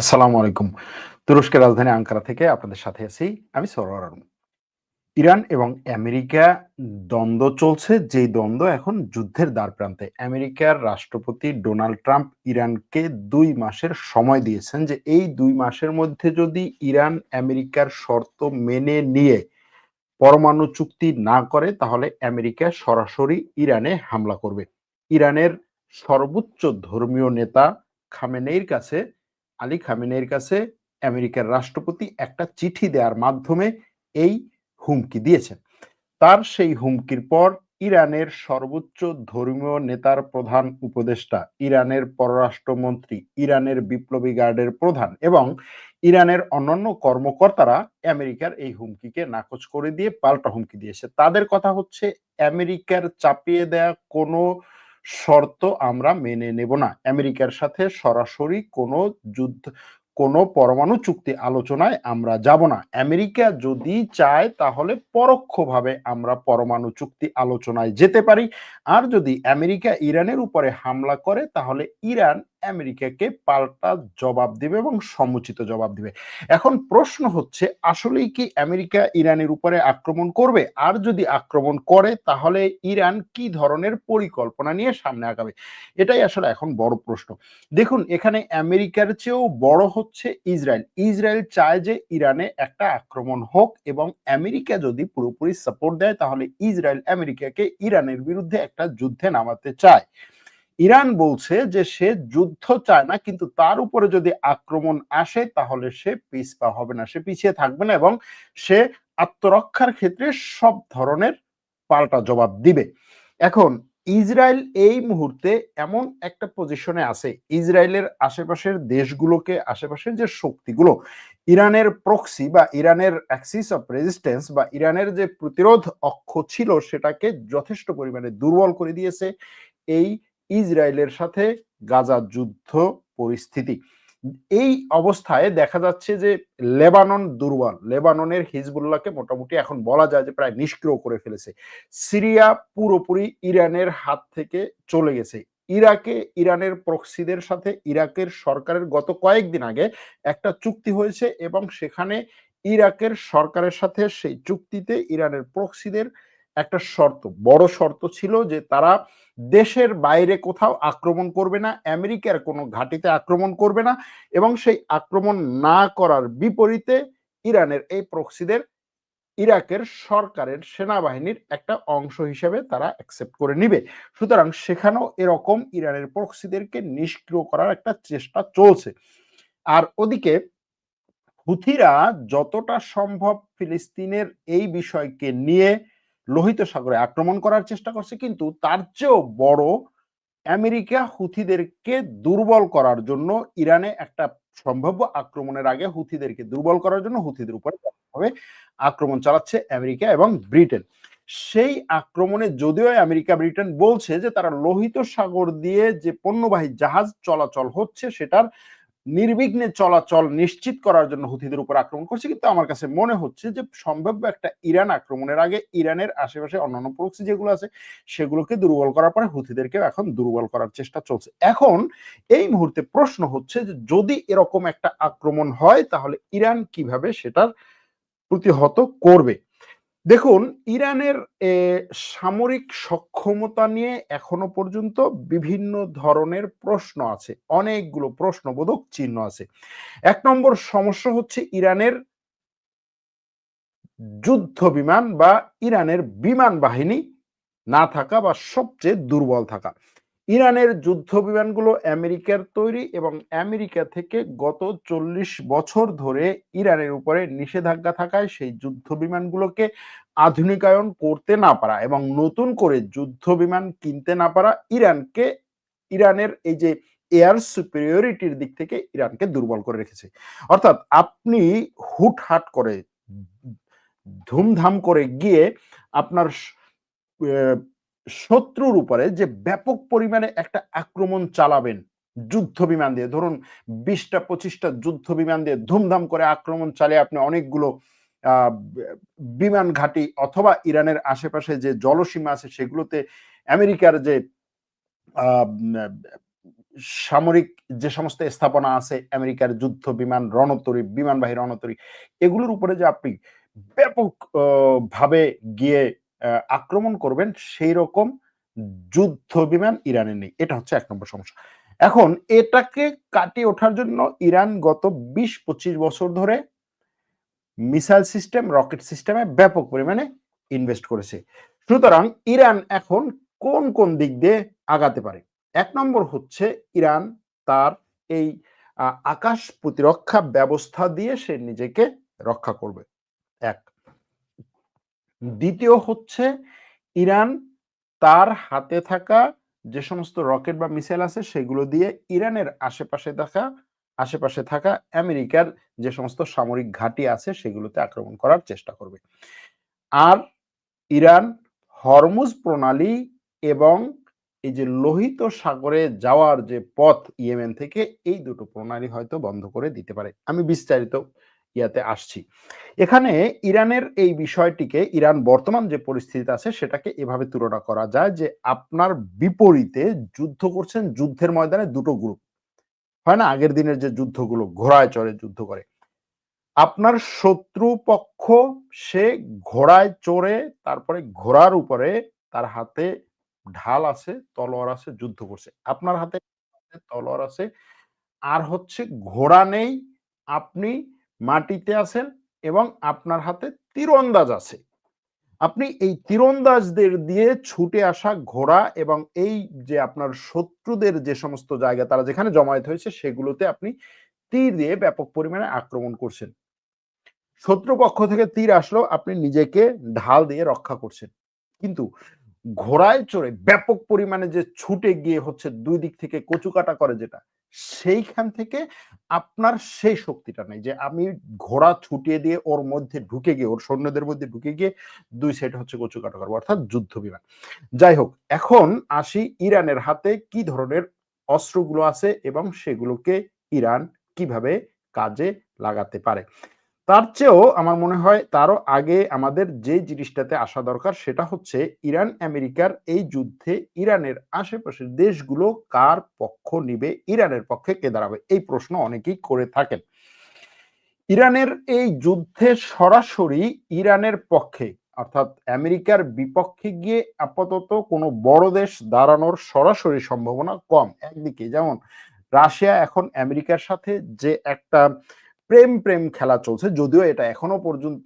আসসালামু আলাইকুম। তুরস্কের রাজধানী আঙ্কারা থেকে আপনাদের সাথে আছি আমি সরওয়ার আলম। ইরান এবং আমেরিকা দ্বন্দ্ব চলছে, যেই দ্বন্দ্ব এখন যুদ্ধের দ্বার প্রান্তে আমেরিকার রাষ্ট্রপতি ডোনাল্ড ট্রাম্প ইরানকে দুই মাসের সময় দিয়েছেন যে এই দুই মাসের মধ্যে যদি ইরান আমেরিকার শর্ত মেনে নিয়ে পরমাণু চুক্তি না করে তাহলে আমেরিকা সরাসরি ইরানে হামলা করবে। ইরানের সর্বোচ্চ ধর্মীয় নেতা খামেনেইর কাছে আলী খামেনেইর কাছে আমেরিকার রাষ্ট্রপতি একটা চিঠি দেওয়ার মাধ্যমে এই হুমকি দিয়েছেন। তার সেই হুমকির পর ইরানের সর্বোচ্চ ধর্মীয় নেতার প্রধান উপদেষ্টা, ইরানের পররাষ্ট্রমন্ত্রী, ইরানের বিপ্লবী গার্ডের প্রধান এবং ইরানের অন্যান্য কর্মকর্তারা আমেরিকার এই হুমকিকে নাকচ করে দিয়ে পাল্টা হুমকি দিয়েছে। তাদের কথা হচ্ছে, আমেরিকার চাপিয়ে দেয়া কোনো শর্ত আমরা মেনে নেব না। আমেরিকার সাথে সরাসরি কোনো যুদ্ধ, কোনো পরমাণু চুক্তি আলোচনায় আমরা যাব না। আমেরিকা যদি চায় তাহলে পরোক্ষভাবে আমরা পরমাণু চুক্তি আলোচনায় যেতে পারি। আর যদি আমেরিকা ইরানের উপরে হামলা করে তাহলে ইরান আমেরিকাকে পাল্টা জবাব দিবে এবং সমুচিত জবাব দিবে। এখন প্রশ্ন হচ্ছে, আসলেই কি আমেরিকা ইরানের উপরে আক্রমণ করবে? আর যদি আক্রমণ করে, তাহলে ইরান কি ধরনের পরিকল্পনা নিয়ে সামনে আগাবে? এটাই আসলে এখন বড় প্রশ্ন। দেখুন, এখানে আমেরিকার চেয়েও বড় হচ্ছে ইসরায়েল। ইসরায়েল চায় যে ইরানে একটা আক্রমণ হোক এবং আমেরিকা যদি পুরোপুরি সাপোর্ট দেয়, তাহলে ইসরায়েল আমেরিকাকে ইরানের বিরুদ্ধে একটা যুদ্ধে নামাতে চায়। ইরান বলছে যে সে যুদ্ধ চায় না, কিন্তু তার উপরে যদি আক্রমণ আসে তাহলে সে পিছপা হবে না, সে পিছিয়ে থাকবে না এবং সে আত্মরক্ষার ক্ষেত্রে সব ধরনের পাল্টা জবাব দিবে। এখন, ইসরায়েল এই মুহূর্তে এমন একটা পজিশনে আছে, ইসরায়েলের আশেপাশের দেশগুলোকে, আশেপাশের যে শক্তিগুলো, ইরানের প্রক্সি বা ইরানের অ্যাক্সিস অফ রেজিস্ট্যান্স বা ইরানের যে প্রতিরোধ অক্ষ ছিল সেটাকে যথেষ্ট পরিমাণে দুর্বল করে দিয়েছে, এই ইসরায়েলের সাথে গাজা যুদ্ধ পরিস্থিতি। এই অবস্থায় দেখা যাচ্ছে যে লেবানন দুর্বল। লেবাননের হিজবুল্লাহকে মোটামুটি এখন বলা যায় যে প্রায় নিষ্ক্রিয় করে ফেলেছে। সিরিয়া পুরোপুরি ইরানের হাত থেকে চলে গেছে। ইরাকে ইরানের প্রক্সিদের সাথে ইরাকের সরকারের গত কয়েকদিন আগে একটা চুক্তি হয়েছে এবং সেখানে ইরাকের সরকারের সাথে সেই চুক্তিতে ইরানের প্রক্সিদের একটা শর্ত, বড় শর্ত ছিল যে তারা দেশের বাইরে কোথাও আক্রমণ করবে না, আমেরিকার কোনো ঘাটিতে আক্রমণ করবে না এবং সেই আক্রমণ না করার বিপরীতে ইরানের এই প্রক্সিদের ইরাকের সরকারের সেনাবাহিনীর একটা অংশ হিসেবে তারা অ্যাকসেপ্ট করে নিবে। সুতরাং সেখানেও এরকম ইরানের প্রক্সিদেরকে নিষ্ক্রিয় করার একটা চেষ্টা চলছে। আর ওদিকে হুথিরা যতটা সম্ভব ফিলিস্তিনের এই বিষয়কে নিয়ে লোহিত সাগরে আক্রমণ করার চেষ্টা করছে, কিন্তু তার চেয়েও বড় আমেরিকা হুথিদেরকে দুর্বল করার জন্য ইরানে একটা সম্ভাব্য আক্রমণের আগে হুথিদেরকে দুর্বল করার জন্য হুথিদের উপরে আক্রমণ চালাচ্ছে আমেরিকা এবং ব্রিটেন। সেই আক্রমণে যদিও আমেরিকা, ব্রিটেন বলছে যে তারা লোহিত সাগর দিয়ে যে পণ্যবাহী জাহাজ চলাচল হচ্ছে সেটার নির্বিঘ্নে চলাচল নিশ্চিত করার জন্য হুথিদের উপর আক্রমণ করছে, কিন্তু আমার কাছে মনে হচ্ছে যে সম্ভাব্য একটা ইরান আক্রমণের আগে ইরানের আশেপাশে অন্যান্য প্রক্সি যেগুলো আছে, সেগুলোকে দুর্বল করার পরে হুথিদেরকে এখন দুর্বল করার চেষ্টা চলছে। এখন এই মুহূর্তে প্রশ্ন হচ্ছে যে যদি এরকম একটা আক্রমণ হয়, তাহলে ইরান কীভাবে সেটার প্রতিহত করবে? দেখুন, ইরানের সামরিক সক্ষমতা নিয়ে এখনও পর্যন্ত বিভিন্ন ধরনের প্রশ্ন আছে, অনেকগুলো প্রশ্নবোধক চিহ্ন আছে। এক নম্বর সমস্যা হচ্ছে ইরানের যুদ্ধ বিমান বা ইরানের বিমান বাহিনী না থাকা বা সবচেয়ে দুর্বল থাকা। ইরানের যুদ্ধ বিমানগুলো আমেরিকার তৈরি এবং আমেরিকা থেকে গত চল্লিশ বছর ধরে ইরানের উপরে নিষেধাজ্ঞা থাকায় সেই যুদ্ধ বিমানগুলোকে আধুনিকায়ন করতে না পারা এবং নতুন করে যুদ্ধ বিমান কিনতে না পারা ইরানকে, ইরানের এই যে এয়ার সুপিরিয়রিটির দিক থেকে ইরানকে দুর্বল করে রেখেছে। অর্থাৎ আপনি হুটহাট করে, ধুমধাম করে গিয়ে আপনার শত্রুর উপরে যে ব্যাপক পরিমাণে একটা আক্রমণ চালাবেন যুদ্ধ বিমান দিয়ে। ধরুন, বিশটা, পঁচিশটা যুদ্ধ বিমান দিয়ে ধুমধাম করে আক্রমণ চালিয়ে আপনি অনেকগুলো বিমান ঘাঁটি অথবা ইরানের আশেপাশে যে জলসীমা আছে সেগুলোতে আমেরিকার যে সামরিক যে সমস্ত স্থাপনা আছে, আমেরিকার যুদ্ধ বিমান রণতরী, বিমানবাহী রণতরী, এগুলোর উপরে যে আপনি ব্যাপক ভাবে গিয়ে আক্রমণ করবেন সেই রকম যুদ্ধ বিমান ইরানের নেই। এটা হচ্ছে এক নম্বর সমস্যা। এখন এটাকে কাটিয়ে ওঠার জন্য ইরান গত বিশ পঁচিশ বছর ধরে মিসাইল সিস্টেম, রকেট সিস্টেমে ব্যাপক পরিমাণে ইনভেস্ট করেছে। সুতরাং ইরান এখন কোন কোন দিক দিয়ে আগাতে পারে? এক নম্বর হচ্ছে ইরান তার এই আকাশ প্রতিরক্ষা ব্যবস্থা দিয়ে সে নিজেকে রক্ষা করবে। এক। দ্বিতীয় হচ্ছে ইরান তার হাতে থাকা যে সমস্ত রকেট বা মিসাইল আছে, সেগুলো দিয়ে ইরানের আশেপাশে থাকা আশেপাশে থাকা আমেরিকার যে সমস্ত সামরিক ঘাঁটি আছে, সেগুলোতে আক্রমণ করার চেষ্টা করবে। আর ইরান হরমুজ প্রণালী এবং এই যে লোহিত সাগরে যাওয়ার যে পথ ইয়েমেন থেকে, এই দুটো প্রণালী হয়তো বন্ধ করে দিতে পারে। আমি বিস্তারিত ইয়াতে আসছি। এখানে ইরানের এই বিষয়টিকে, ইরান বর্তমান যে পরিস্থিতি আছে, সেটাকে এভাবে তুলনা করা যায় যে আপনার বিপরীতে যুদ্ধ করছেন যুদ্ধের ময়দানে দুটো গ্রুপ হয় না? আগের দিনের যে যুদ্ধগুলো, ঘোড়ায় চড়ে যুদ্ধ করে। আপনার শত্রু পক্ষ সে ঘোড়ায় চড়ে, তারপরে ঘোড়ার উপরে তার হাতে ঢাল আছে, তলোয়ার আছে, যুদ্ধ করছে। আপনার হাতে তলোয়ার আছে, আর হচ্ছে ঘোড়া নেই, আপনি মাটিতে আছেন এবং আপনার হাতে তীরন্দাজ আছে। আপনি এই তীরন্দাজদের দিয়ে ছুটে আসা ঘোড়া এবং এই যে আপনার শত্রুদের যে সমস্ত জায়গা তারা যেখানে জমায়েত হয়েছে সেগুলোতে আপনি তীর দিয়ে ব্যাপক পরিমাণে আক্রমণ করছেন। শত্রুপক্ষ থেকে তীর আসলো আপনি নিজেকে ঢাল দিয়ে রক্ষা করছেন। কিন্তু ঘোড়ায় চড়ে ব্যাপক পরিমাণে যে ছুটে গিয়ে হচ্ছে দুই দিক থেকে কচুকাটা করে যেটা সেইখান থেকে আপনার সেই শক্তিটা নেই যে আমি ঘোড়া ছুটিয়ে দিয়ে ওর মধ্যে ঢুকে গিয়ে, ওর সৈন্যদের মধ্যে ঢুকে গিয়ে দুই সাইড হচ্ছে কচু কাটা করব, অর্থাৎ যুদ্ধ বিমান। যাই হোক, এখন আসি ইরানের হাতে কি ধরনের অস্ত্রগুলো আছে এবং সেগুলোকে ইরান কীভাবে কাজে লাগাতে পারে। তার চেয়েও আমার মনে হয় তারও আগে আমাদের যে জিনিসটাতে আসা দরকার সেটা হচ্ছে ইরান, আমেরিকার এই যুদ্ধে ইরানের আশেপাশের দেশগুলো কার পক্ষ নিবে, ইরানের পক্ষে কে দাঁড়াবে? এই প্রশ্ন অনেকেই করে থাকেন। ইরানের এই যুদ্ধে সরাসরি ইরানের পক্ষে, অর্থাৎ আমেরিকার বিপক্ষে গিয়ে আপাতত কোনো বড় দেশ দাঁড়ানোর সরাসরি সম্ভাবনা কম। একদিকে যেমন রাশিয়া এখন আমেরিকার সাথে যে একটা প্রেম প্রেম খেলা চলছে। যদিও এটা এখনও পর্যন্ত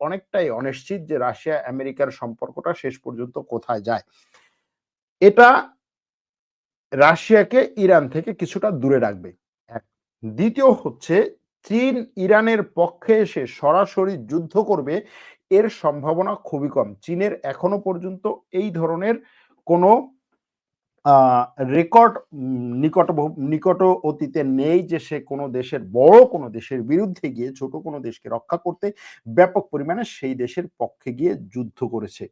অনেকটাই অনিশ্চিত যে রাশিয়া, আমেরিকার সম্পর্কটা শেষ পর্যন্ত কোথায় যায়। এটা রাশিয়াকে ইরান থেকে কিছুটা দূরে রাখবে। এক, দ্বিতীয় হচ্ছে চীন ইরানের পক্ষে এসে সরাসরি যুদ্ধ করবে, এর সম্ভাবনা খুবই কম। চীনের এখনও পর্যন্ত এই ধরনের কোনো রেকর্ড নিকট নিকট অতীতে নেই যে সে কোনো দেশের, বড় কোনো দেশের বিরুদ্ধে গিয়ে, ছোট কোনো দেশকে রক্ষা করতে ব্যাপক পরিমাণে সেই দেশের পক্ষে গিয়ে যুদ্ধ করেছে।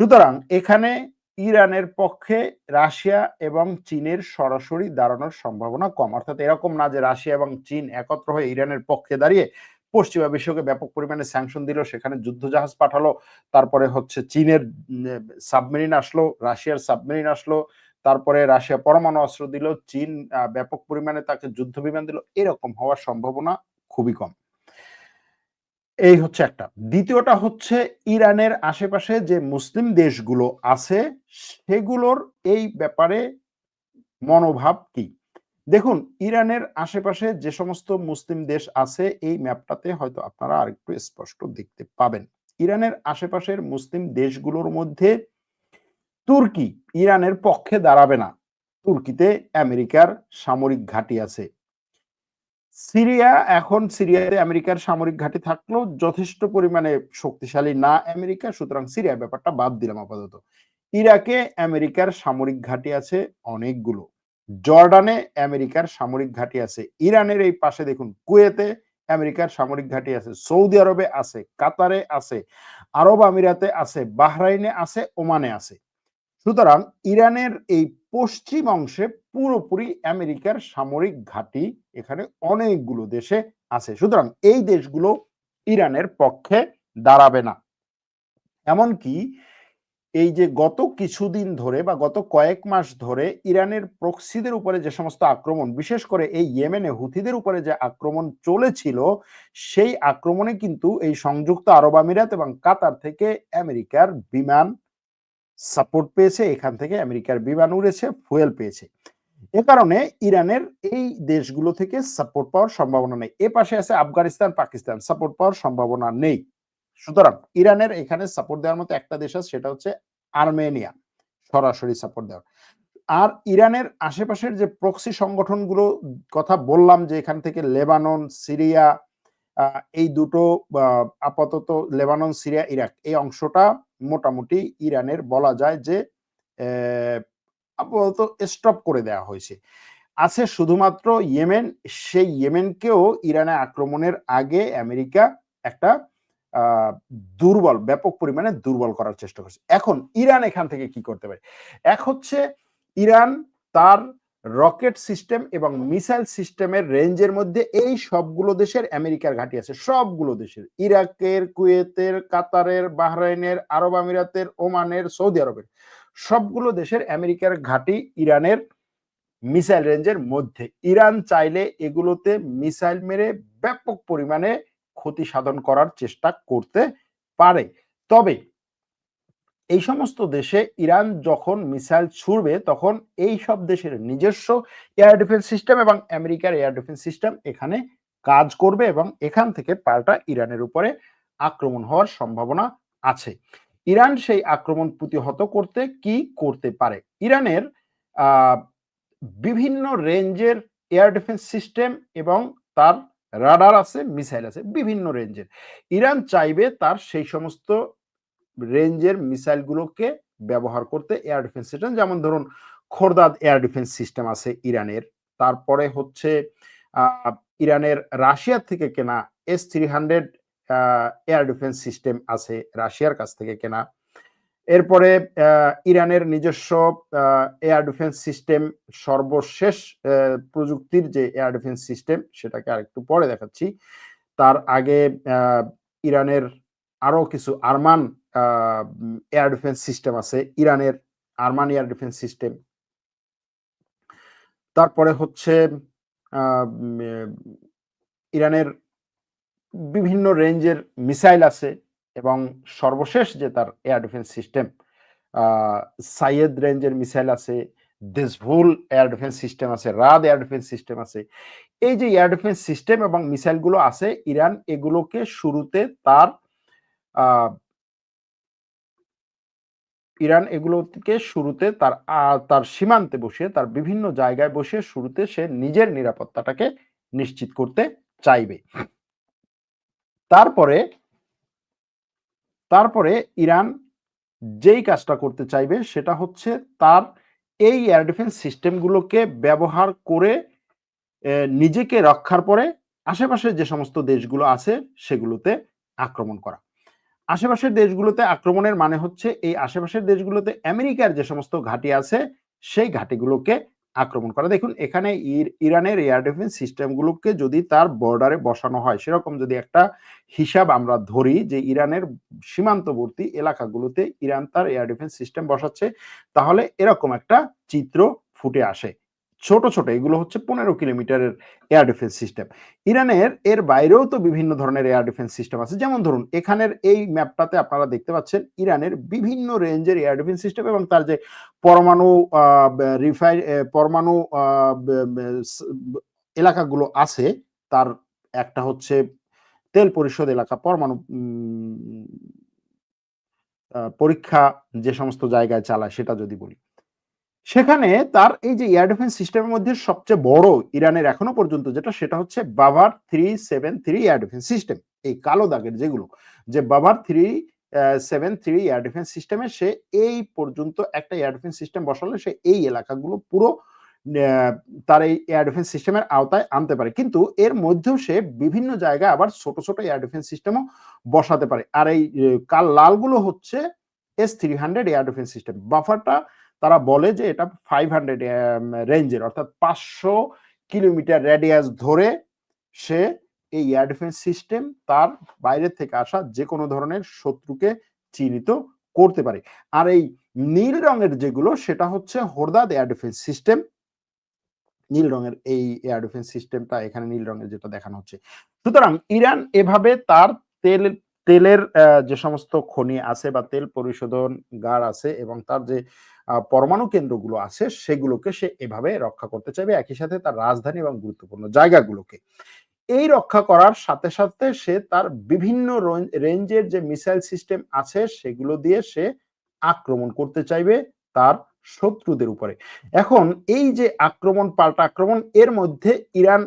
সুতরাং এখানে ইরানের পক্ষে রাশিয়া এবং চীনের সরাসরি দাঁড়ানোর সম্ভাবনা কম। অর্থাৎ এরকম না যে রাশিয়া এবং চীন একত্র হয়ে ইরানের পক্ষে দাঁড়িয়ে পশ্চিমা বিশ্বকে ব্যাপক পরিমাণে স্যাংশন দিল, সেখানে যুদ্ধ জাহাজ পাঠালো, তারপরে হচ্ছে চীনের সাবমেরিন আসলো, রাশিয়ার সাবমেরিন আসলো তারপরে রাশিয়া পরমাণু অস্ত্র দিল, চীন ব্যাপক পরিমাণে তাকে যুদ্ধ বিমান দিল, এরকম হওয়ার সম্ভাবনা খুবই কম। এই হচ্ছে একটা। দ্বিতীয়টা হচ্ছে ইরানের আশেপাশে যে মুসলিম দেশগুলো আছে, সেগুলোর এই ব্যাপারে মনোভাব কি? দেখুন, ইরানের আশেপাশে যে সমস্ত মুসলিম দেশ আছে, এই ম্যাপটাতে হয়তো আপনারা আরেকটু স্পষ্ট দেখতে পাবেন। ইরানের আশেপাশের মুসলিম দেশগুলোর মধ্যে তুর্কি ইরানের পক্ষে দাঁড়াবে না। তুর্কিতে আমেরিকার সামরিক ঘাঁটি আছে। সিরিয়া, এখন সিরিয়াতে আমেরিকার সামরিক ঘাঁটি থাকলেও যথেষ্ট পরিমাণে শক্তিশালী না আমেরিকা, সুতরাং সিরিয়া ব্যাপারটা বাদ দিলাম আপাতত। ইরাকে আমেরিকার সামরিক ঘাঁটি আছে অনেকগুলো। জর্ডানে আমেরিকার সামরিক ঘাঁটি আছে। ইরানের এই পাশে দেখুন, কুয়েতে আমেরিকার সামরিক ঘাঁটি আছে। সৌদি আরবে আছে, কাতারে আছে, আরব আমিরাতে আছে, বাহরাইনে আছে, ওমানে আছে। সুতরাং ইরানের এই পশ্চিম অংশে পুরোপুরি আমেরিকার সামরিক ঘাঁটি এখানে অনেকগুলো দেশে আছে। সুতরাং এই দেশগুলো ইরানের পক্ষে দাঁড়াবে না। এমনকি এই যে গত কিছুদিন ধরে বা গত কয়েক মাস ধরে ইরানের প্রক্সিদের উপরে যে সমস্ত আক্রমণ, বিশেষ করে এই ইয়েমেনে হুথিদের উপরে যে আক্রমণ চলেছিল, সেই আক্রমণে কিন্তু এই সংযুক্ত আরব আমিরাত এবং কাতার থেকে আমেরিকার বিমান সাপোর্ট পেয়েছে, এখান থেকে আমেরিকার বিমান উড়েছে ফুয়েল পেয়েছে। এ কারণে ইরানের এই দেশগুলো থেকে সাপোর্ট পাওয়ার সম্ভাবনা নেই। এ পাশে আছে আফগানিস্তান, পাকিস্তান সাপোর্ট পাওয়ার সম্ভাবনা নেই। সুতরাং ইরানের এখানে সাপোর্ট দেওয়ার মতো একটা দেশ আছে, সেটা হচ্ছে আর্মেনিয়া, সরাসরি সাপোর্ট দেওয়ার। আর ইরানের আশেপাশের যে প্রক্সি সংগঠনগুলো কথা বললাম, যে এখান থেকে লেবানন, সিরিয়া এই দুটো আপাতত লেবানন, সিরিয়া, ইরাক, এই অংশটা মোটামুটি ইরানের বলা যায় যে আপাতত স্টপ করে দেওয়া হয়েছে। আছে শুধুমাত্র ইয়েমেন, সেই ইয়েমেনকেও ইরানে আক্রমণের আগে আমেরিকা একটা দুর্বল, ব্যাপক পরিমাণে দুর্বল করার চেষ্টা করছে। এখন ইরান এখান থেকে কি করতে পারে? এক হচ্ছে ইরান তার রকেট সিস্টেম এবং মিসাইল সিস্টেমের রেঞ্জের মধ্যে এই সবগুলো দেশের আমেরিকার ঘাঁটি আছে। সবগুলো দেশের। ইরাকের, কুয়েতের, কাতারের, বাহরাইনের, আরব আমিরাতের, ওমানের, সৌদি আরবের। সবগুলো দেশের আমেরিকার ঘাঁটি ইরানের মিসাইল রেঞ্জের মধ্যে। ইরান চাইলে এগুলোতে মিসাইল মেরে ব্যাপক পরিমাণে ক্ষতি সাধন করার চেষ্টা করতে পারে। তবে এই সমস্ত দেশে ইরান যখন মিসাইল ছুড়বে, তখন এই সব দেশের নিজস্ব এয়ার ডিফেন্স সিস্টেম এবং আমেরিকার এয়ার ডিফেন্স সিস্টেম এখানে কাজ করবে এবং এখান থেকে পাল্টা ইরানের উপরে আক্রমণ হওয়ার সম্ভাবনা আছে। ইরান সেই আক্রমণ প্রতিহত করতে কি করতে পারে? ইরানের বিভিন্ন রেঞ্জের এয়ার ডিফেন্স সিস্টেম এবং তার রাডার আছে, মিসাইল আছে, বিভিন্ন রেঞ্জের। ইরান চাইবে তার সেই সমস্ত রেঞ্জের মিসাইলগুলোকে ব্যবহার করতে এয়ার ডিফেন্স সিস্টেম যেমন ধরুন খোরদাদ এয়ার ডিফেন্স সিস্টেম আছে ইরানের। তারপরে হচ্ছে ইরানের রাশিয়ার থেকে কেনা S three hundred air defence system আছে রাশিয়ার কাছ থেকে কেনা। এরপরে ইরানের নিজস্ব এয়ার ডিফেন্স সিস্টেম সর্বশেষ প্রযুক্তির যে এয়ার ডিফেন্স সিস্টেম সেটাকে আরেকটু পরে দেখাচ্ছি। তার আগে ইরানের আরও কিছু আরমান এয়ার ডিফেন্স সিস্টেম আছে, ইরানের আরমান এয়ার ডিফেন্স সিস্টেম তারপরে হচ্ছে ইরানের বিভিন্ন রেঞ্জের মিসাইল আছে এবং সর্বশেষ যে তার এয়ার ডিফেন্স সিস্টেম সাইয়েদ রেঞ্জের মিসাইল আছে দেশভুল এয়ার ডিফেন্স সিস্টেম আছে, রাদ এয়ার ডিফেন্স সিস্টেম আছে। এই যে এয়ার ডিফেন্স সিস্টেম এবং মিসাইলগুলো আছে, ইরান এগুলোকে শুরুতে তার ইরান এগুলোকে শুরুতে তার তার সীমান্তে বসে, তার বিভিন্ন জায়গায় বসে শুরুতে সে নিজের নিরাপত্তাটাকে নিশ্চিত করতে চাইবে। তারপরে তারপরে ইরান যেই কাজটা করতে চাইবে সেটা হচ্ছে তার এই এয়ার ডিফেন্স সিস্টেমগুলোকে ব্যবহার করে নিজেকে রক্ষার পরে আশেপাশে যে সমস্ত দেশগুলো আছে সেগুলোতে আক্রমণ করা। আশেপাশের দেশগুলোতে আক্রমণের মানে হচ্ছে এই আশেপাশের দেশগুলোতে আমেরিকার যে সমস্ত ঘাঁটি আছে, সেই ঘাঁটিগুলোকে আক্রমণ করা। দেখুন, এখানে ইরানের এয়ার ডিফেন্স সিস্টেমগুলোকে যদি তার বর্ডারে বসানো হয়, সেরকম যদি একটা হিসাব আমরা ধরি যে ইরানের সীমান্তবর্তী এলাকাগুলোতে ইরান তার এয়ার ডিফেন্স সিস্টেম বসাচ্ছে, তাহলে এরকম একটা চিত্র ফুটে আসে। ছোট ছোট, এগুলো হচ্ছে পনেরো কিলোমিটারের এয়ার ডিফেন্স সিস্টেম ইরানের এর বাইরেও তো বিভিন্ন ধরনের এয়ার ডিফেন্স সিস্টেম আছে। যেমন ধরুন, এখানের এই ম্যাপটাতে আপনারা দেখতে পাচ্ছেন ইরানের বিভিন্ন রেঞ্জের এয়ার ডিফেন্স সিস্টেম এবং তার যে পরমাণু রিফাই পরমাণু এলাকাগুলো আছে, তার একটা হচ্ছে তেল পরিশোধ এলাকা, পরমাণু পরীক্ষা যে সমস্ত জায়গায় চালায় সেটা যদি বলি। সেখানে তার এই যে এয়ার ডিফেন্স সিস্টেমের মধ্যে সবচেয়ে বড় ইরানের এখনও পর্যন্ত যেটা, সেটা হচ্ছে Bavar three seven three air defence system. এই কালো দাগের যেগুলো, যে Bavar three seven three air defence সিস্টেমে সে এই পর্যন্ত একটা এয়ার ডিফেন্স সিস্টেম বসালে সে এই এলাকাগুলো পুরো তার এই এয়ার ডিফেন্স সিস্টেমের আওতায় আনতে পারে। কিন্তু এর মধ্যেও সে বিভিন্ন জায়গায় আবার ছোট ছোট এয়ার ডিফেন্স সিস্টেমও বসাতে পারে। আর এই কাল লালগুলো হচ্ছে S three hundred air defence system. বাফারটা তারা বলে যে এটা ফাইভ হান্ড্রেড রেঞ্জের অর্থাৎ পাঁচশো কিলোমিটার রেডিয়াস ধরে সে এই এয়ার ডিফেন্স সিস্টেম তার বাইরে থেকে আসা যে কোনো ধরনের শত্রুকে চিহ্নিত করতে পারে। আর এই নীল রঙের যেগুলো, সেটা হচ্ছে হোরদাদ এয়ার ডিফেন্স সিস্টেম নীল রঙের এই এয়ার ডিফেন্স সিস্টেমটা এখানে নীল রঙের যেটা দেখানো হচ্ছে। সুতরাং ইরান এভাবে তার তেল তেলের যে সমস্ত খনি আছে বা তেল পরিশোধন গার আছে এবং তার যে পরমাণু কেন্দ্রগুলো আছে সেগুলোকে সে এভাবে রক্ষা করতে চাইবে। একই সাথে তার রাজধানী এবং গুরুত্বপূর্ণ জায়গাগুলোকে। এই রক্ষা করার সাথে সাথে সে তার বিভিন্ন রেঞ্জের যে মিসাইল সিস্টেম আছে সেগুলো দিয়ে সে আক্রমণ করতে চাইবে তার শত্রুদের উপরে। এখন এই যে আক্রমণ, পাল্টা আক্রমণ, এর মধ্যে ইরান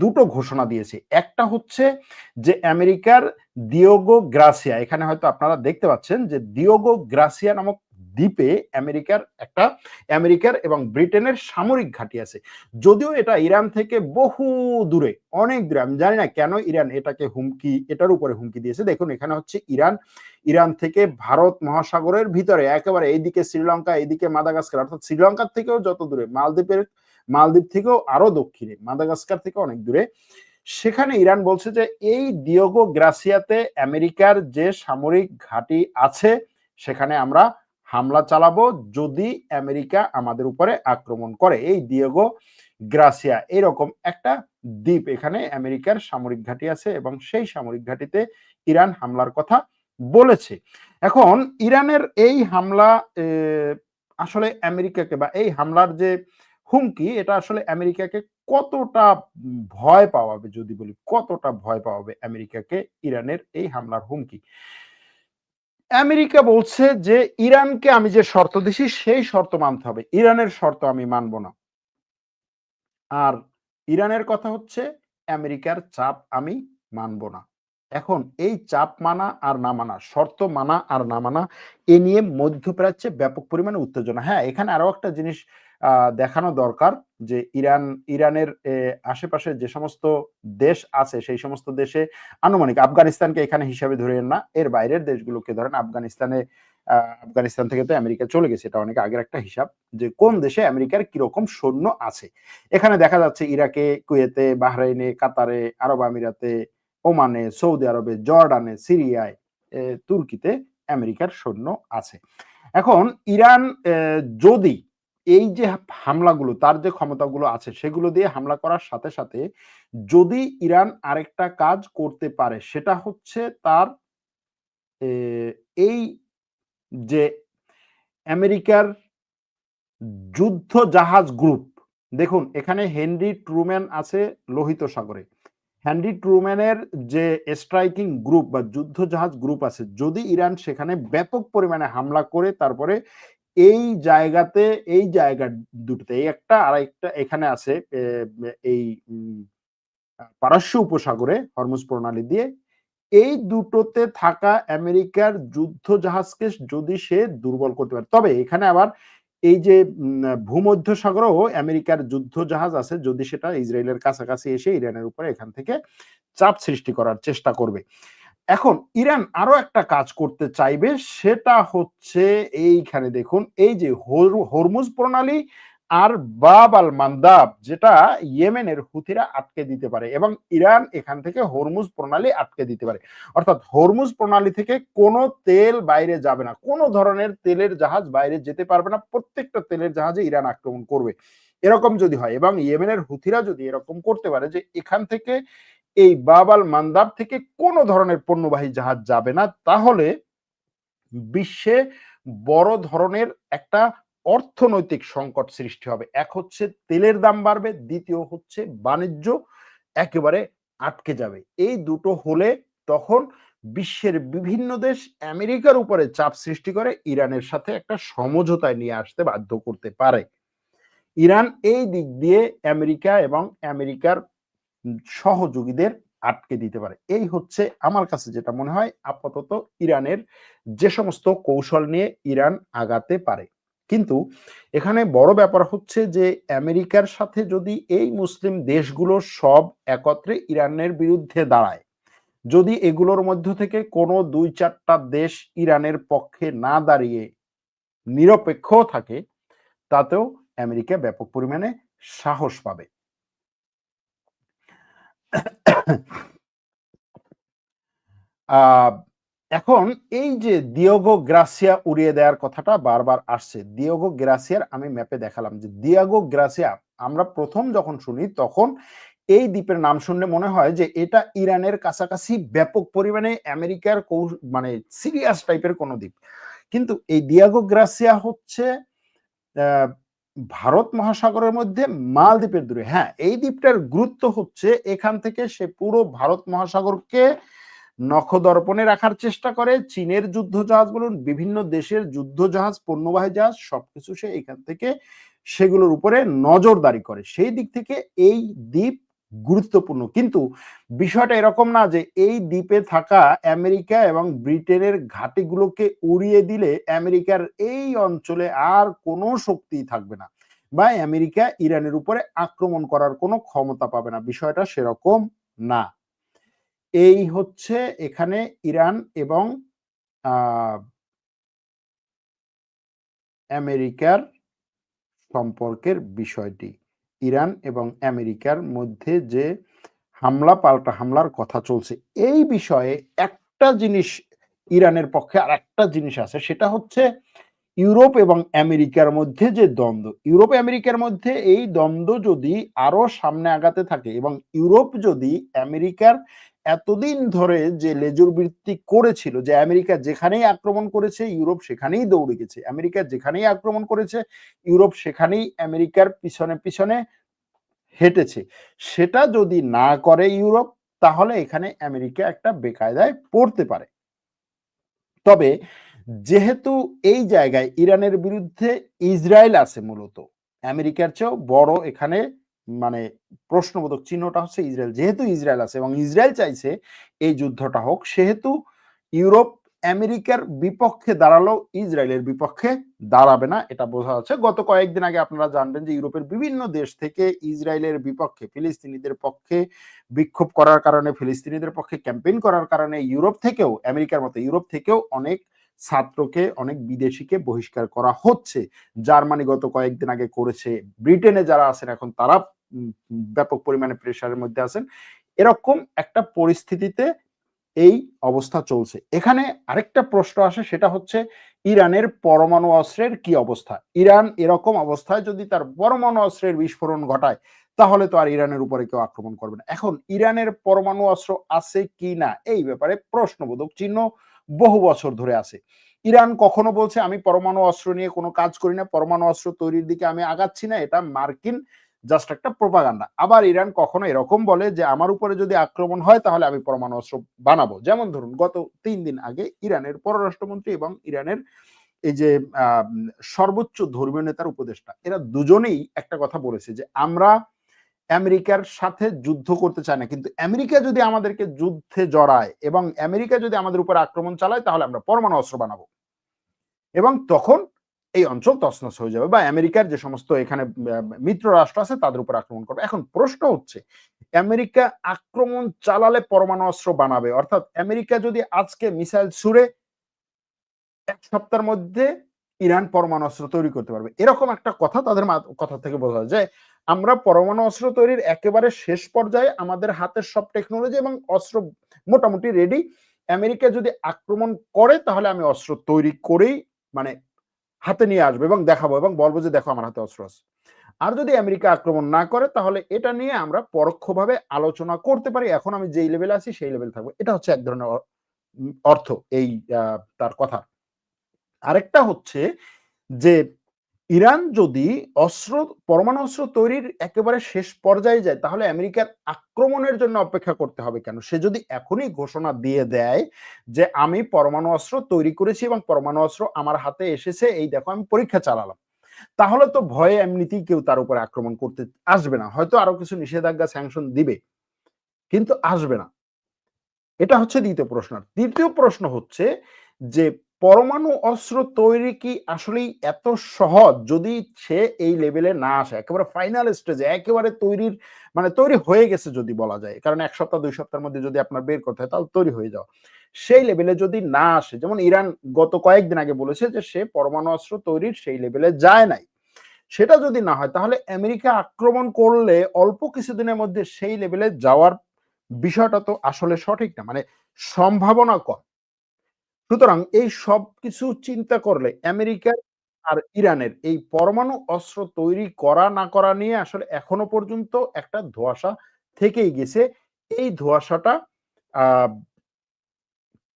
দুটো ঘোষণা দিয়েছে। একটা হচ্ছে যে আমেরিকার দিওগো গ্রাসিয়া এখানে হয়তো আপনারা দেখতে পাচ্ছেন যে দিওগো গ্রাসিয়া নামক দ্বীপে আমেরিকার একটা, আমেরিকার এবং ব্রিটেনের সামরিক ঘাঁটি আছে। যদিও এটা ইরান থেকে বহু দূরে, অনেক দূরে, আমি জানি না কেন ইরান এটাকে হুমকি, এটার উপরে হুমকি দিয়েছে। দেখুন, এখানে হচ্ছে ইরান ইরান থেকে ভারত মহাসাগরের ভিতরে, একেবারে এইদিকে শ্রীলঙ্কা, এইদিকে মাদাগাস্কার, অর্থাৎ শ্রীলঙ্কার থেকেও যত দূরে, মালদ্বীপের মালদ্বীপ থেকেও আরও দক্ষিণে, মাদাগাস্কার থেকে অনেক দূরে। সেখানে ইরান বলছে যে, এই দিয়োগো গ্রাসিয়াতে আমেরিকার যে সামরিক ঘাঁটি আছে, সেখানে আমরা হামলা চালাবো যদি আমেরিকা আমাদের উপরে আক্রমণ করে। এই দিয়েগো গ্রাসিয়া, এরকম একটা দ্বীপ এখানে আমেরিকার সামরিক ঘাঁটি আছে এবং সেই সামরিক ঘাঁটিতে ইরান হামলার কথা বলেছে। এখন ইরানের এই হামলা আসলে আমেরিকাকে বা এই হামলার যে হুমকি, এটা আসলে আমেরিকাকে কতটা ভয় পাওয়াবে, যদি বলি কতটা ভয় পাওয়াবে আমেরিকাকে ইরানের এই হামলার হুমকি? আমেরিকা বলছে যে ইরানকে আমি যে শর্ত দিছি, সেই শর্ত মানতে হবে। ইরানের শর্ত আমি মানব না। আর ইরানের কথা হচ্ছে, আমেরিকার চাপ আমি মানব না। এখন এই চাপ মানা আর না মানা, শর্ত মানা আর না মানা, এ নিয়ে মধ্যপ্রাচ্যে ব্যাপক পরিমাণে উত্তেজনা। হ্যাঁ এখানে আরও একটা জিনিস দেখানো দরকার যে ইরান, ইরানের আশেপাশে যে সমস্ত দেশ আছে, সেই সমস্ত দেশে আনুমানিক আফগানিস্তানকে এখানে হিসাবে ধরেন না, এর বাইরের দেশগুলোকে ধরেন আফগানিস্তানে আফগানিস্তান থেকে তো আমেরিকা চলে গেছে, এটা অনেক আগের একটা হিসাব যে কোন দেশে আমেরিকার কীরকম সৈন্য আছে। এখানে দেখা যাচ্ছে ইরাকে, কুয়েতে, বাহরাইনে, কাতারে, আরব আমিরাতে ওমানে, সৌদি আরবে, জর্ডানে, সিরিয়ায় তুর্কিতে আমেরিকার সৈন্য আছে। এখন ইরান যদি এই যে হামলাগুলো, তার যে ক্ষমতাগুলো আছে, সেগুলো দিয়ে হামলা করার সাথে সাথে যদি ইরান আরেকটা কাজ করতে পারে, সেটা হচ্ছে তার এই যে আমেরিকার যুদ্ধ জাহাজ গ্রুপ। দেখুন, এখানে হেনরি ট্রুম্যান আছে লোহিত সাগরে। হ্যান্ডি ট্রুম্যানের যে স্ট্রাইকিং গ্রুপ বা যুদ্ধ জাহাজ গ্রুপ আছে, যদি ইরান সেখানে ব্যাপক পরিমাণে হামলা করে, তারপরে এই জায়গাতে, এই জায়গা দুটোতে, এই একটা আর একটা এখানে আছে এই পারস্য উপসাগরে হরমুজ প্রণালী দিয়ে, এই দুটোতে থাকা আমেরিকার যুদ্ধ জাহাজকে যদি সে দুর্বল করতে পারে। তবে এখানে আবার এই যে ভূমধ্য সাগরেও আমেরিকার যুদ্ধ জাহাজ আছে, যদি সেটা ইসরায়েলের কাছাকাছি এসে ইরানের উপরে এখান থেকে চাপ সৃষ্টি করার চেষ্টা করবে। এখন ইরান আরও একটা কাজ করতে চাইবে, সেটা হচ্ছে এইখানে দেখুন, এই যে হরমুজ প্রণালী আর বাব আল মান্দাব, যেটা ইয়েমেনের হুথিরা আটকে দিতে পারে এবং ইরান এখান থেকে হরমুজ প্রণালী আটকে দিতে পারে। অর্থাৎ হরমুজ প্রণালী থেকে কোনো তেল বাইরে যাবে না। কোনো ধরনের তেলের জাহাজ বাইরে যেতে পারবে না। প্রত্যেকটা তেলের জাহাজে ইরান আক্রমণ করবে। এরকম যদি হয় এবং ইয়েমেনের হুথিরা যদি এরকম করতে পারে যে এখান থেকে এই বাবাল মান্দাব থেকে কোনো ধরনের পণ্যবাহী জাহাজ যাবে না, তাহলে বিশ্বে বড় ধরনের একটা অর্থনৈতিক সংকট সৃষ্টি হবে। এক হচ্ছে তেলের দাম বাড়বে, দ্বিতীয় হচ্ছে বাণিজ্য একেবারে আটকে যাবে। এই দুটো হলে তখন বিশ্বের বিভিন্ন দেশ আমেরিকার উপরে চাপ সৃষ্টি করে, ইরানের সাথে একটা সমঝোতায় নিয়ে আসতে বাধ্য করতে পারে। ইরান এই দিক দিয়ে আমেরিকা এবং আমেরিকার সহযোগীদের আটকে দিতে পারে। এই হচ্ছে আমার কাছে যেটা মনে হয়, আপাতত ইরানের যে সমস্ত কৌশল নিয়ে ইরান আগাতে পারে। কিন্তু এখানে বড় ব্যাপার হচ্ছে যে আমেরিকার সাথে যদি এই মুসলিম দেশগুলো সব একত্রে ইরানের বিরুদ্ধে দাঁড়ায়, যদি এগুলোর মধ্য থেকে কোনো দুই চারটা দেশ ইরানের পক্ষে না দাঁড়িয়ে নিরপেক্ষ থাকে, তাতেও আমেরিকা ব্যাপক পরিমাণে সাহস পাবে। এখন এই যে দিয়েগো গ্রাসিয়া উড়িয়ে দেওয়ার কথাটা বারবার আসছে দিয়েগো গ্রাসিয়ার আমি ম্যাপে দেখালাম যে দিয়াগো গ্রাসিয়া আমরা প্রথম যখন শুনি তখন এই দ্বীপের নাম শুনলে মনে হয় যে এটা ইরানের কাছাকাছি ব্যাপক পরিমাণে আমেরিকার মানে সিরিয়াস টাইপের কোনো দ্বীপ। কিন্তু এই দিয়াগো গ্রাসিয়া হচ্ছে ভারত মহাসাগরের মধ্যে মালদ্বীপের দূরে। হ্যাঁ এই দ্বীপটার গুরুত্ব হচ্ছে এখান থেকে সে পুরো ভারত মহাসাগরকে নখদর্পণে রাখার চেষ্টা করে। চীনের যুদ্ধ জাহাজ বলুন, বিভিন্ন দেশের যুদ্ধ জাহাজ পণ্যবাহী জাহাজ, সবকিছু সে এখান থেকে সেগুলোর উপরে নজরদারি করে। সেই দিক থেকে এই দ্বীপ গুরুত্বপূর্ণ। কিন্তু বিষয়টা এরকম না যে এই দ্বীপে থাকা আমেরিকা এবং ব্রিটেনের ঘাটিগুলোকে উড়িয়ে দিলে আমেরিকার এই অঞ্চলে আর কোনো শক্তি থাকবে না বা আমেরিকা ইরানের উপরে আক্রমণ করার কোনো ক্ষমতা পাবে না। বিষয়টা সেরকম না। এই হচ্ছে এখানে ইরান এবং আমেরিকার সম্পর্কের বিষয়টি। ইরান এবং আমেরিকার মধ্যে যে হামলা, পাল্টা হামলার কথা চলছে, এই বিষয়ে একটা জিনিস ইরানের পক্ষে আর একটা জিনিস আছে, সেটা হচ্ছে ইউরোপ এবং আমেরিকার মধ্যে যে দ্বন্দ্ব। ইউরোপ, আমেরিকার মধ্যে এই দ্বন্দ্ব যদি আরও সামনে আগাতে থাকে এবং ইউরোপ যদি আমেরিকার এতদিন ধরে যে লেজুর বৃত্তি করেছিল, যে আমেরিকা যেখানেই আক্রমণ করেছে, ইউরোপ সেখানেই দৌড়ে গেছে। আমেরিকা যেখানেই আক্রমণ করেছে, ইউরোপ সেখানেই আমেরিকার পিছনে পিছনে হেঁটেছে। সেটা যদি না করে ইউরোপ, তাহলে এখানে আমেরিকা একটা বেকায়দায় পড়তে পারে। তবে যেহেতু এই জায়গায় ইরানের বিরুদ্ধে ইসরায়েল আছে মূলত, আমেরিকার চেয়েও বড় এখানে মানে প্রশ্নবোধক চিহ্নটা হচ্ছে ইসরায়েল। যেহেতু ইসরায়েল আছে এবং ইসরায়েল চাইছে এই যুদ্ধটা হোক, সেহেতু ইউরোপ আমেরিকার বিপক্ষে দাঁড়াল ইসরায়েলের বিপক্ষে দাঁড়াবে না, এটা বোঝা যাচ্ছে। গত কয়েকদিন আগে আপনারা জানবেন যে ইউরোপের বিভিন্ন দেশ থেকে ইসরায়েলের বিপক্ষে, ফিলিস্তিনিদের পক্ষে বিক্ষোভ করার কারণে, ফিলিস্তিনিদের পক্ষে ক্যাম্পেইন করার কারণে ইউরোপ থেকেও, আমেরিকার মতো ইউরোপ থেকেও অনেক ছাত্রকে, অনেক বিদেশিকে বহিষ্কার করা হচ্ছে। জার্মানি গত কয়েকদিন আগে করেছে, ব্রিটেনে যারা আছেন এখন তারা ব্যাপক পরিমাণে প্রেশারের মধ্যে আছেন। এরকম একটা পরিস্থিতিতে এই অবস্থা চলছে। এখানে আরেকটা প্রশ্ন আসে, সেটা হচ্ছে ইরানের পরমাণু অস্ত্রের কি অবস্থা? ইরান এরকম অবস্থায় যদি তার পরমাণু অস্ত্রের বিস্ফোরণ ঘটায়, তাহলে তো আর ইরানের উপরে কেউ আক্রমণ করবে না। এখন ইরানের পরমাণু অস্ত্র আছে কি না, এই ব্যাপারে প্রশ্নবোধক চিহ্ন বহু বছর ধরে আছে। ইরান কখনো বলছে, আমি পরমাণু অস্ত্র নিয়ে কোনো কাজ করি না, পরমাণু অস্ত্র তৈরির দিকে আমি আগাচ্ছি না। এটা মার্কিন জাস্ট একটা প্রপাগান্ডা আবার ইরান কখনো এরকম বলে যে, আমার উপরে যদি আক্রমণ হয়, তাহলে আমি পরমাণু অস্ত্র বানাবো। যেমন ধরুন, গত তিন দিন আগে ইরানের পররাষ্ট্রমন্ত্রী এবং ইরানের এই যে সর্বোচ্চ ধর্মীয় নেতার উপদেষ্টা, এরা দুজনেই একটা কথা বলেছে যে, আমরা আমেরিকার সাথে যুদ্ধ করতে চায় না। কিন্তু আমেরিকা যদি আমাদেরকে যুদ্ধে জড়ায় এবং আমেরিকা যদি আমাদের উপর আক্রমণ চালায়, তাহলে আমরা পরমাণু অস্ত্র বানাবো। এবং তখন এই অঞ্চল তছনছ হয়ে যাবে বা আমেরিকার যে সমস্ত এখানে মিত্র রাষ্ট্র আছে তাদের উপর আক্রমণ করবে। এখন প্রশ্ন হচ্ছে, আমেরিকা আক্রমণ চালালে পরমাণু অস্ত্র বানাবে? অর্থাৎ আমেরিকা যদি আজকে মিসাইল ছুড়ে এক সপ্তাহের মধ্যে ইরান পরমাণু অস্ত্র তৈরি করতে পারবে। এরকম একটা কথা তাদের কথা থেকে বোঝা যায় যে আমরা পরমাণু অস্ত্র তৈরির একেবারে শেষ পর্যায়ে আমাদের হাতের সব টেকনোলজি এবং অস্ত্র মোটামুটি রেডি আমেরিকা যদি আক্রমণ করে, তাহলে আমি অস্ত্র তৈরি করেই মানে হাতে নিয়ে আসব এবং দেখাবো এবং বলব যে দেখো আমার হাতে অস্ত্র আছে। আর যদি আমেরিকা আক্রমণ না করে, তাহলে এটা নিয়ে আমরা পরোক্ষভাবে আলোচনা করতে পারি। এখন আমি যেই লেভেলে আছি, সেই লেভেল থাকব। এটা হচ্ছে এক ধরনের অর্থ এই তার কথা। আরেকটা হচ্ছে যে ইরান যদি অস্ত্র, পরমাণু অস্ত্র তৈরির একেবারে শেষ পর্যায়ে যায়, তাহলে আমেরিকার আক্রমণের জন্য অপেক্ষা করতে হবে কেন? সে যদি এখনই ঘোষণা দিয়ে দেয় যে, আমি পরমাণু অস্ত্র তৈরি করেছি এবং পরমাণু অস্ত্র আমার হাতে এসেছে, এই দেখো আমি পরীক্ষা চালালাম। তাহলে তো ভয়ে এমনিতেই কেউ তার উপরে আক্রমণ করতে আসবে না। হয়তো আরও কিছু নিষেধাজ্ঞা স্যাংশন দিবে, কিন্তু আসবে না। এটা হচ্ছে দ্বিতীয় প্রশ্ন। তৃতীয় প্রশ্ন হচ্ছে যে পরমাণু অস্ত্র তৈরি কি আসলেই এত সহজ? যদি সে এই লেভেলে না আসে, একেবারে ফাইনাল স্টেজে একেবারে তৈরির মানে তৈরি হয়ে গেছে যদি বলা যায়, কারণ এক সপ্তাহ, দুই সপ্তাহের মধ্যে যদি আপনার বের করতে হয়, তাহলে তৈরি হয়ে যাওয়া। সেই লেভেলে যদি না আসে, যেমন ইরান গত কয়েকদিন আগে বলেছে যে সে পরমাণু অস্ত্র তৈরির সেই লেভেলে যায় নাই। সেটা যদি না হয়, তাহলে আমেরিকা আক্রমণ করলে অল্প কিছুদিনের মধ্যে সেই লেভেলে যাওয়ার বিষয়টা তো আসলে সঠিক না। মানে সম্ভাবনা কম। সুতরাং এই সবকিছু চিন্তা করলে আমেরিকার আর ইরানের এই পরমাণু অস্ত্র তৈরি করা না করা নিয়ে আসলে এখনও পর্যন্ত একটা ধোঁয়াশা থেকেই গেছে। এই ধোঁয়াশাটা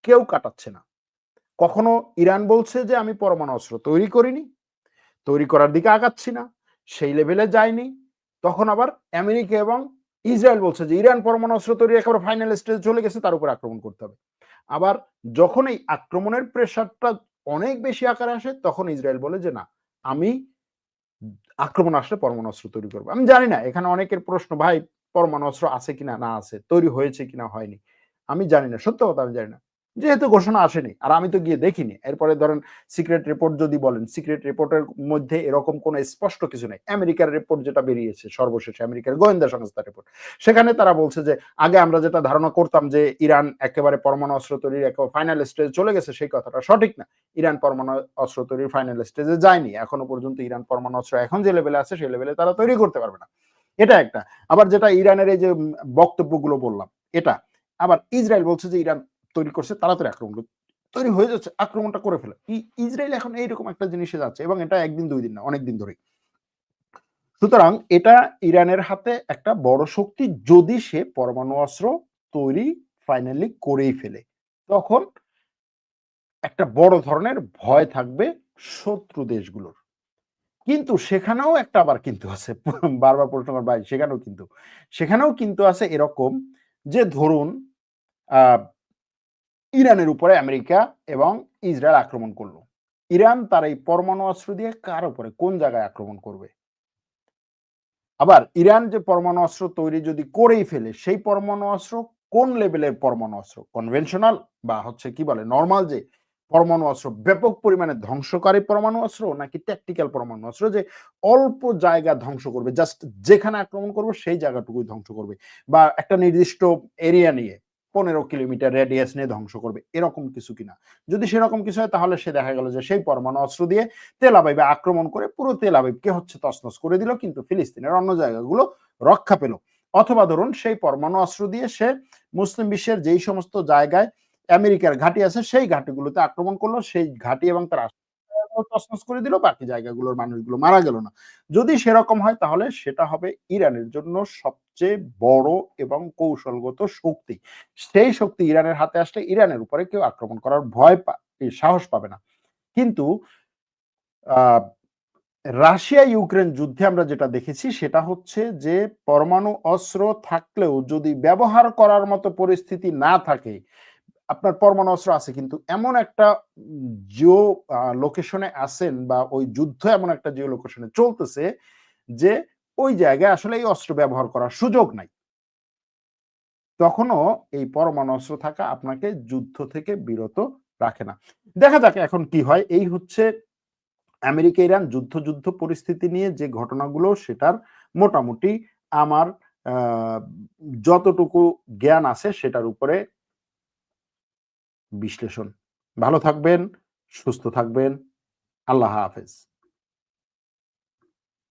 কেউ কাটাচ্ছে না। কখনো ইরান বলছে যে আমি পরমাণু অস্ত্র তৈরি করিনি, তৈরি করার দিকে আগাচ্ছি না, সেই লেভেলে যায়নি। তখন আবার আমেরিকা এবং ইসরায়েল বলছে যে ইরান পরমাণু অস্ত্র তৈরির একেবারে ফাইনাল স্টেজ চলে গেছে তার উপর আক্রমণ করতে হবে। আবার যখন এই আক্রমণের প্রেশারটা অনেক বেশি আকারে আসে তখন ইসরায়েল বলে যে না আমি আক্রমণ আসলে পরমাণু অস্ত্র তৈরি করব আমি জানি না এখানে অনেকের প্রশ্ন ভাই পরমাণু অস্ত্র আছে কিনা না আছে, তৈরি হয়েছে কিনা হয়নি। আমি জানি না। সত্য কথা আমি জানি না। যেহেতু ঘোষণা আসেনি আর আমি তো গিয়ে দেখিনি। এরপরে ধরেন সিক্রেট রিপোর্ট যদি বলেন, সিক্রেট রিপোর্টের মধ্যে এরকম কোনো স্পষ্ট কিছু নেই। আমেরিকার রিপোর্ট যেটা বেরিয়েছে সর্বশেষ আমেরিকার গোয়েন্দা সংস্থার রিপোর্ট। সেখানে তারা বলছে যে আগে আমরা যেটা ধারণা করতাম যে ইরান একেবারে পরমাণু অস্ত্র তৈরির একেবারে ফাইনাল স্টেজে চলে গেছে সেই কথাটা সঠিক না। ইরান পরমাণু অস্ত্র তৈরির ফাইনাল স্টেজে যায়নি। এখনও পর্যন্ত ইরান পরমাণু অস্ত্র এখন যে লেভেলে আছে সেই লেভেলে তারা তৈরি করতে পারবে না। এটা একটা। আবার যেটা ইরানের এই যে বক্তব্যগুলো বললাম এটা। আবার ইসরায়েল বলছে যে ইরান তৈরি করছে, তাড়াতাড়ি আক্রমণ। তৈরি হয়ে যাচ্ছে, আক্রমণটা করে ফেলে। ইসরায়েল এখন এইরকম একটা জিনিসে যাচ্ছে এবং এটা একদিন, দুই দিন না, অনেকদিন ধরেই। সুতরাং এটা ইরানের হাতে একটা বড় শক্তি যদি সে পরমাণু অস্ত্র তৈরি ফাইনালি করেই ফেলে। তখন একটা বড় ধরনের ভয় থাকবে শত্রু দেশগুলোর। কিন্তু সেখানেও একটা আবার কিন্তু আছে। বারবার প্রশ্ন করেন ভাই, সেখানেও কিন্তু। সেখানেও কিন্তু আছে এরকম যে ধরুন আ ইরানের উপরে আমেরিকা এবং ইসরায়েল আক্রমণ করল। ইরান তার এই পরমাণু অস্ত্র দিয়ে কার উপরে, কোন জায়গায় আক্রমণ করবে? আবার ইরান যে পরমাণু অস্ত্র তৈরি যদি করেই ফেলে, সেই পরমাণু অস্ত্র কোন লেভেলের পরমাণু অস্ত্র? কনভেনশনাল বা হচ্ছে কি বলে, নর্মাল যে পরমাণু অস্ত্র, ব্যাপক পরিমাণে ধ্বংসকারী পরমাণু অস্ত্র নাকি ট্যাকটিক্যাল পরমাণু অস্ত্র যে অল্প জায়গা ধ্বংস করবে জাস্ট যেখানে আক্রমণ করবে, সেই জায়গাটুকুই ধ্বংস করবে বা একটা নির্দিষ্ট এরিয়া নিয়ে ১৫ কিলোমিটার রেডিয়াস নিয়ে ধ্বংস করবে, এরকম কিছু কিনা? যদি সেরকম কিছু হয়, তাহলে সে দেখা গেল যে সেই পরমাণু অস্ত্র দিয়ে তেল আবিবে আক্রমণ করে পুরো তেল আবিবকে হচ্ছে তছনছ করে দিল, কিন্তু ফিলিস্তিনের অন্য জায়গাগুলো রক্ষা পেল। অথবা ধরুন, সেই পরমাণু অস্ত্র দিয়ে সে মুসলিম বিশ্বের যেই সমস্ত জায়গায় আমেরিকার ঘাঁটি আছে, সেই ঘাঁটিগুলোতে আক্রমণ করল, সেই ঘাঁটি এবং তার করে দিল, বাকি জায়গাগুলোর মানুষগুলো মারা গেল না। যদি সেরকম হয় তাহলে সেটা হবে ইরানের জন্য সবচেয়ে বড় এবং কৌশলগত শক্তি। সেই শক্তি ইরানের হাতে আসলে ইরানের উপরে কেউ আক্রমণ করার ভয় সাহস পাবে না। কিন্তু রাশিয়া ইউক্রেন যুদ্ধে আমরা যেটা দেখেছি সেটা হচ্ছে যে পরমাণু অস্ত্র থাকলেও যদি ব্যবহার করার মতো পরিস্থিতি না থাকে আপনার পরমাণু অস্ত্র আছে কিন্তু এমন একটা জিও লোকেশনে আছেন বা ওই যুদ্ধ এমন একটা জিও লোকেশনে চলতেছে যে ওই জায়গায় আসলে এই অস্ত্র ব্যবহার করার সুযোগ নাই। তখনও এই পরমাণু অস্ত্র থাকা আপনাকে যুদ্ধ থেকে বিরত রাখে না। দেখা যাক এখন কি হয় এই হচ্ছে আমেরিকা ইরান যুদ্ধ, যুদ্ধ পরিস্থিতি নিয়ে যে ঘটনাগুলো সেটার মোটামুটি আমার যতটুকু জ্ঞান আছে সেটার উপরে বিশ্লেষণ। ভালো থাকবেন, সুস্থ থাকবেন। আল্লাহ হাফেজ।